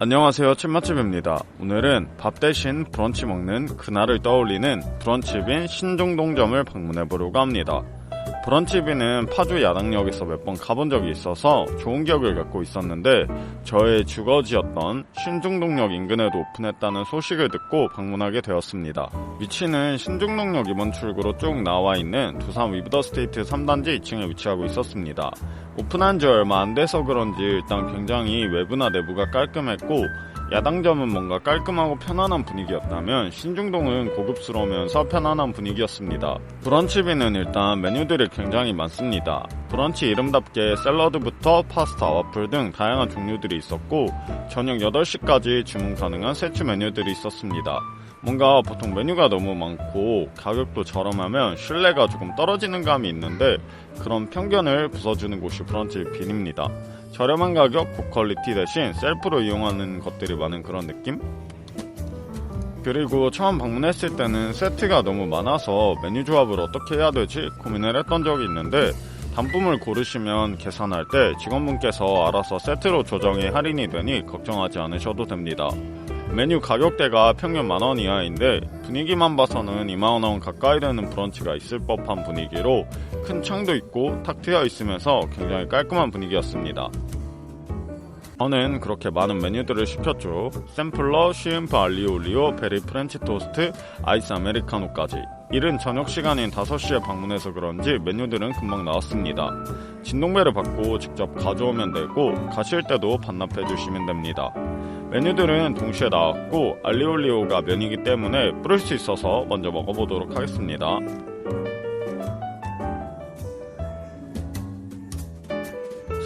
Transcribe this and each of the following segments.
안녕하세요 찐맛집입니다. 오늘은 밥 대신 브런치 먹는 그날을 떠올리는 브런치빈 신중동점을 방문해보려고 합니다 브런치빈은 파주 야당역에서 몇 번 가본 적이 있어서 좋은 기억을 갖고 있었는데 저의 주거지였던 신중동역 인근에도 오픈했다는 소식을 듣고 방문하게 되었습니다. 위치는 신중동역 2번 출구로 쭉 나와 있는 두산 위브더스테이트 3단지 2층에 위치하고 있었습니다. 오픈한 지 얼마 안 돼서 그런지 일단 굉장히 외부나 내부가 깔끔했고 야당점은 뭔가 깔끔하고 편안한 분위기였다면 신중동은 고급스러우면서 편안한 분위기였습니다. 브런치비는 일단 메뉴들이 굉장히 많습니다. 브런치 이름답게 샐러드부터 파스타, 와플 등 다양한 종류들이 있었고 저녁 8시까지 주문 가능한 세트 메뉴들이 있었습니다. 뭔가 보통 메뉴가 너무 많고 가격도 저렴하면 신뢰가 조금 떨어지는 감이 있는데 그런 편견을 부숴주는 곳이 브런치 빈입니다. 저렴한 가격, 고퀄리티 대신 셀프로 이용하는 것들이 많은 그런 느낌? 그리고 처음 방문했을 때는 세트가 너무 많아서 메뉴 조합을 어떻게 해야 되지 고민을 했던 적이 있는데 단품을 고르시면 계산할 때 직원분께서 알아서 세트로 조정이 할인이 되니 걱정하지 않으셔도 됩니다. 메뉴 가격대가 평균 만원 이하인데 분위기만 봐서는 2만원 가까이 되는 브런치가 있을 법한 분위기로 큰 창도 있고 탁 트여 있으면서 굉장히 깔끔한 분위기였습니다. 저는 그렇게 많은 메뉴들을 시켰죠. 샘플러, 쉬음프 알리오 올리오, 베리 프렌치 토스트, 아이스 아메리카노까지. 이른 저녁 시간인 5시에 방문해서 그런지 메뉴들은 금방 나왔습니다. 진동배를 받고 직접 가져오면 되고 가실 때도 반납해 주시면 됩니다. 메뉴들은 동시에 나왔고 알리올리오가 면이기 때문에 뿌릴 수 있어서 먼저 먹어보도록 하겠습니다.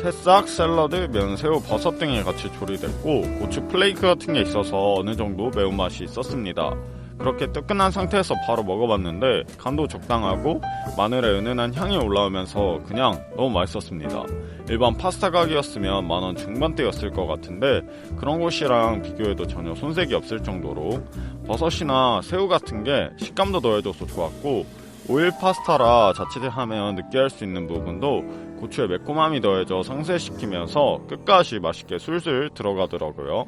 새싹, 샐러드, 면 새우, 버섯 등이 같이 조리됐고 고추 플레이크 같은 게 있어서 어느 정도 매운맛이 있었습니다. 그렇게 뜨끈한 상태에서 바로 먹어봤는데 간도 적당하고 마늘의 은은한 향이 올라오면서 그냥 너무 맛있었습니다. 일반 파스타 가게였으면 만원 중반대였을 것 같은데 그런 곳이랑 비교해도 전혀 손색이 없을 정도로 버섯이나 새우 같은 게 식감도 더해져서 좋았고 오일 파스타라 자칫하면 느끼할 수 있는 부분도 고추의 매콤함이 더해져 상쇄시키면서 끝까지 맛있게 술술 들어가더라고요.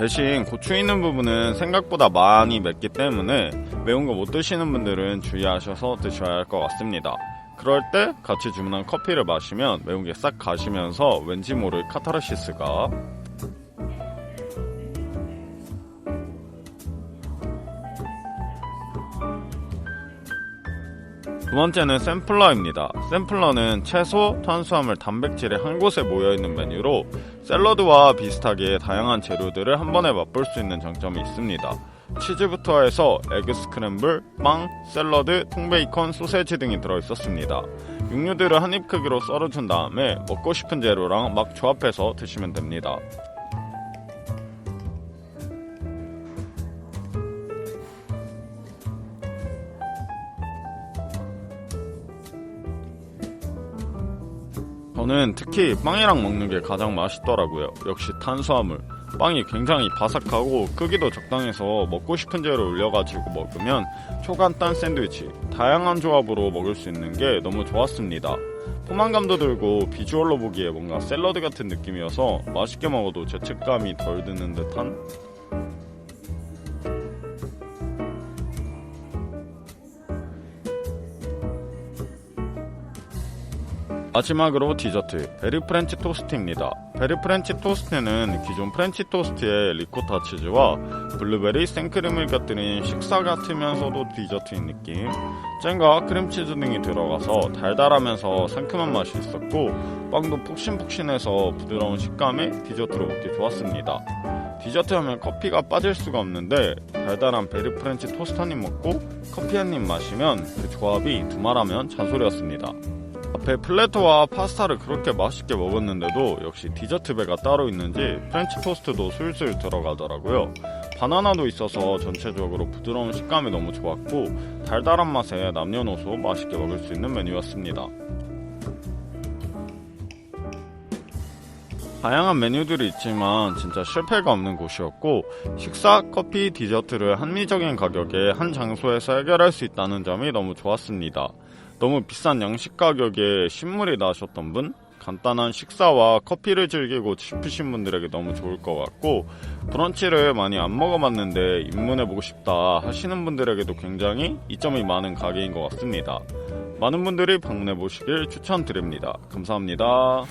대신 고추 있는 부분은 생각보다 많이 맵기 때문에 매운 거 못 드시는 분들은 주의하셔서 드셔야 할 것 같습니다. 그럴 때 같이 주문한 커피를 마시면 매운 게 싹 가시면서 왠지 모를 카타르시스가 두 번째는 샘플러입니다. 샘플러는 채소, 탄수화물, 단백질이 한 곳에 모여있는 메뉴로 샐러드와 비슷하게 다양한 재료들을 한 번에 맛볼 수 있는 장점이 있습니다. 치즈부터 해서 에그 스크램블, 빵, 샐러드, 통베이컨, 소세지 등이 들어있었습니다. 육류들을 한 입 크기로 썰어준 다음에 먹고 싶은 재료랑 막 조합해서 드시면 됩니다. 저는 특히 빵이랑 먹는 게 가장 맛있더라고요. 역시 탄수화물. 빵이 굉장히 바삭하고 크기도 적당해서 먹고 싶은 재료 올려가지고 먹으면 초간단 샌드위치. 다양한 조합으로 먹을 수 있는 게 너무 좋았습니다. 포만감도 들고 비주얼로 보기에 뭔가 샐러드 같은 느낌이어서 맛있게 먹어도 죄책감이 덜 드는 듯한 마지막으로 디저트 베리 프렌치 토스트입니다. 베리 프렌치 토스트는 기존 프렌치 토스트에 리코타 치즈와 블루베리 생크림을 곁들인 식사 같으면서도 디저트인 느낌 잼과 크림치즈 등이 들어가서 달달하면서 상큼한 맛이 있었고 빵도 푹신푹신해서 부드러운 식감에 디저트로 먹기 좋았습니다. 디저트 하면 커피가 빠질 수가 없는데 달달한 베리 프렌치 토스트 한 입 먹고 커피 한 입 마시면 그 조합이 두말하면 잔소리였습니다. 앞에 플래터와 파스타를 그렇게 맛있게 먹었는데도 역시 디저트 배가 따로 있는지 프렌치 토스트도 술술 들어가더라고요. 바나나도 있어서 전체적으로 부드러운 식감이 너무 좋았고 달달한 맛에 남녀노소 맛있게 먹을 수 있는 메뉴였습니다. 다양한 메뉴들이 있지만 진짜 실패가 없는 곳이었고 식사, 커피, 디저트를 합리적인 가격에 한 장소에서 해결할 수 있다는 점이 너무 좋았습니다. 너무 비싼 양식 가격에 신물이 나셨던 분? 간단한 식사와 커피를 즐기고 싶으신 분들에게 너무 좋을 것 같고 브런치를 많이 안 먹어봤는데 입문해보고 싶다 하시는 분들에게도 굉장히 이점이 많은 가게인 것 같습니다. 많은 분들이 방문해보시길 추천드립니다. 감사합니다.